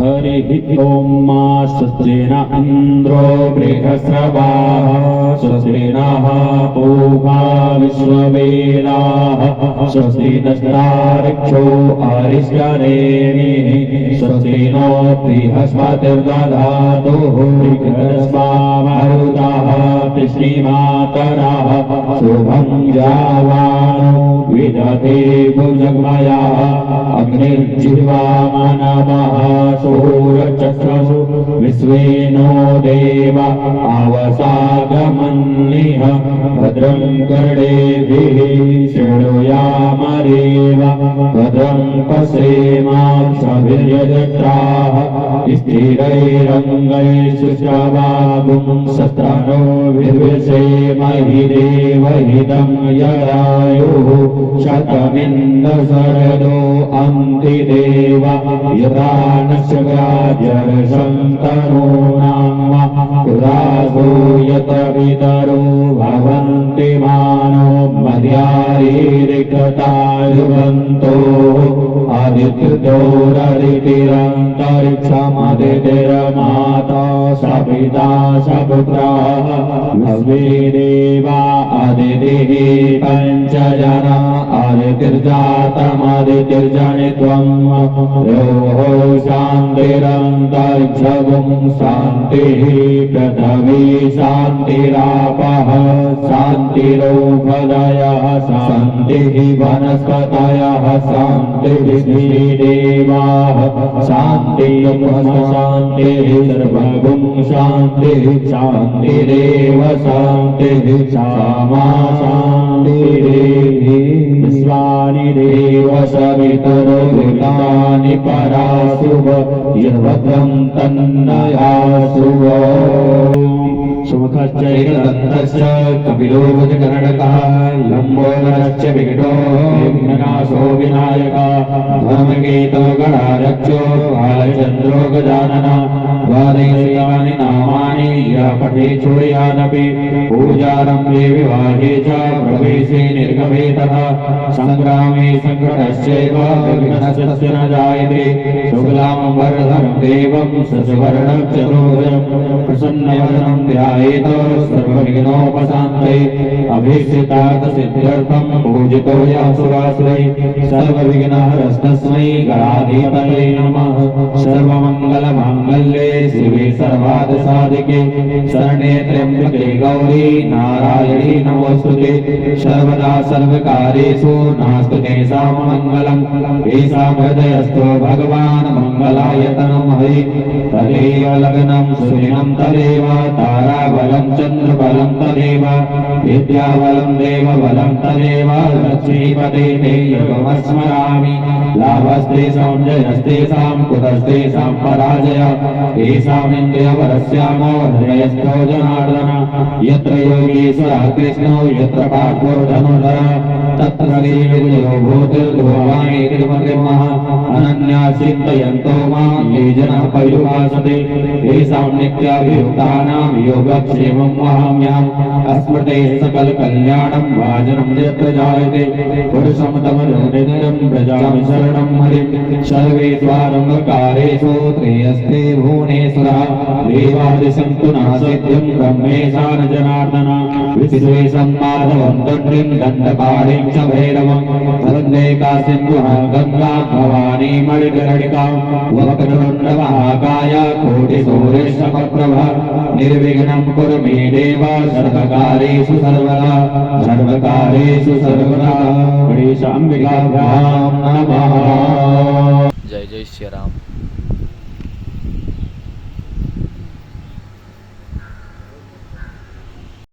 हरिः ॐ मा स्वस्तेन इन्द्रो बृहस्रवाः स्वस्ति नः पूषा विश्ववेदाः स्वस्ति नस्तारिक्षो अरिष्टरेणिः स्वस्ति नो बृहस्पतिर्दधातुः विघ्नस्वामरुतः कृष्णीमातरः शुभं जावानो विदधे भुजगमयः अग्निर्जिह्वामनवः વિશ્વેનો દેવા આવસાગમન્નિહ ભદ્રં કર્ણેભિઃ શૃણુયામરે शृणुयामरेव भद्रं पश्येमांसभिर्यजत्राः स्थिरैरङ्गैषु श्रवागुं शस्त्रनो विद्विषेमहि देवहितं यदायुः शतमिन्दशरदो अन्ति देव यदा न शगाजरशन्तनूनां पुरासो यत पितरो भवन्ति मानो मध्यारीरिकतायुवन्तो आदित्यदोररितिरन्तरिक्षमदितिरमाता सपिता सपुत्राः भवे देवा अदितिः पञ्चजना अदितिर्जातमदितिर्जनित्वम् योः शान्तिरन्तरिक्षगुं शान्तिः पृथ्वी शान्तिरापः शान्तिरोपदयः शान्तिः वनस्पतयः शान्तिः देवाः शान्तिः शान्तिः शान्तिरेव शान्तिः क्षमा शान्तिरेः विश्वानि देव सवितरो भूतानि पराशुभ यद्भद्रं तन्नयाशुभ सुमुखश्च एकदन्तश्च कपिलो भुजकर्णकः लम्बोदरश्च विकटो विघ्ननाशो विनायकः धर्मकेतो गणारक्षो बालचन्द्रो गजानन द्वादशानि नामानि यः पठे चूयानपि पूजारम्भे विवाहे च प्रवेशे निर्गमे तथा सङ्ग्रामे सङ्कटश्चैव विघ्नस्य न जायते शुक्लां वरधरं देवं ससवर्णं चतुर्भुजं प्रसन्नवदनं ध्यायेत सर्वविघ्नोपशान्ते अभीष्टितार्थसिद्ध्यर्थं पूजितो यः सुरासुरै सर्वविघ्नहरस्तस्मै गणाधिपतये नमः। सर्वमङ्गलमाङ्गल्ये शिवे सर्वादसादिके शरणे त्र्यम्बके गौरी नारायणी नमोऽस्तुते। सर्वदा सर्वकार्येषु नास्तु तेषां मङ्गलम् येषां हृदयस्थो भगवान् मङ्गला। తదేవ లగ్నం సూర్యం తదేవ తారాబలం చంద్రబలం తదేవ విద్యాబలం దేవబలం తదేవ లక్ష్మీపదే తే యోగమస్మరామి లాభస్తే సౌంజయస్తేషాం కుతస్తేషాం పరాజయ తేషామింద్రియవరస్యామో హృదయస్థో జనార్దన యత్ర యోగేశ్వర కృష్ణో యత్ర పార్థో ధనుధర తత్ర శ్రీవిద్యో భూతిర్భువామి త్రిమతిర్మః అనంత चिन्तयन्तो मां ये जनः पर्युपासते तेषां नित्याभियुक्तानां योगक्षेमं वहाम्यहम् अस्मृते सकलकल्याणं वाजनं यत्र जायते पुरुषं तमजो नित्यं व्रजामि शरणं हरिं सर्वे स्वारम्भकारेषु त्रेयस्ते भुवनेश्वरः देवादिशन्तु नासिद्ध्यं ब्रह्मेशान जनार्दन विश्वे सम्माधवं दण्डिं दण्डपाणिं च भैरवं वन्दे कासिन्धुः गङ्गा भवानी कालिगरणिकां वक्तनुन्नमहाकाय कोटिसूरेशमप्रभ निर्विघ्नं कुरु मे देव सर्वकारेषु सर्वदा सर्वकारेषु सर्वदा गणेशाम्बिकाभ्यां नमः जय जय श्रीराम